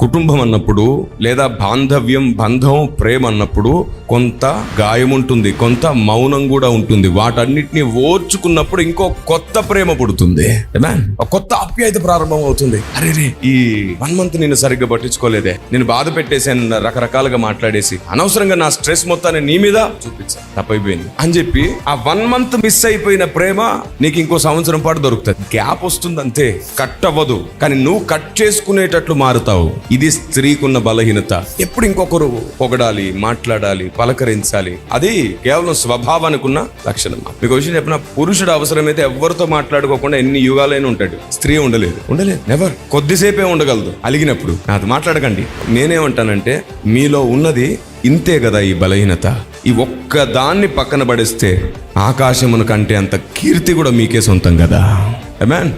కుటుంబం అన్నప్పుడు లేదా బాంధవ్యం బంధం ప్రేమ అన్నప్పుడు కొంత గాయం ఉంటుంది కొంత మౌనం కూడా ఉంటుంది. వాటన్నిటిని ఓర్చుకున్నప్పుడు ఇంకో కొత్త ప్రేమ పుడుతుంది. ఒక కొత్త ఆప్యాయత ప్రారంభం అవుతుంది. అరే రే ఈ వన్ మంత్ నేను సరిగ్గా పట్టించుకోలేదే. నేను బాధ పెట్టేసాను రకరకాలుగా మాట్లాడేసి. అనవసరంగా నా స్ట్రెస్ మొత్తాన్ని నీ మీద చూపించాను తప్పైపోయింది. అని చెప్పి ఆ వన్ మంత్ మిస్ అయిపోయిన ప్రేమ నీకు ఇంకో సంవత్సరం పాటు దొరుకుతుంది. గ్యాప్ వస్తుంది అంతే కట్ అవ్వదు. కానీ నువ్వు కట్ చేసుకునేటట్లు మారుతావు. ఇది స్త్రీకున్న బలహీనత. ఎప్పుడు ఇంకొకరు పొగడాలి మాట్లాడాలి పలకరించాలి అది కేవలం స్వభావానికి ఉన్న లక్షణం. మీకు విషయం చెప్పిన పురుషుడు అవసరమైతే ఎవరితో మాట్లాడుకోకుండా ఎన్ని యుగాలైనా ఉంటాడు. స్త్రీ ఉండలేదు. ఉండలేదు. ఎవరు కొద్దిసేపే ఉండగలదు. అలిగినప్పుడు. నాతో మాట్లాడకండి. నేనేమంటానంటే మీలో ఉన్నది ఇంతే కదా ఈ బలహీనత. ఈ ఒక్క దాన్ని పక్కన పడేస్తే ఆకాశమును కంటే అంత కీర్తి కూడా మీకే సొంతం కదా. మ్యాన్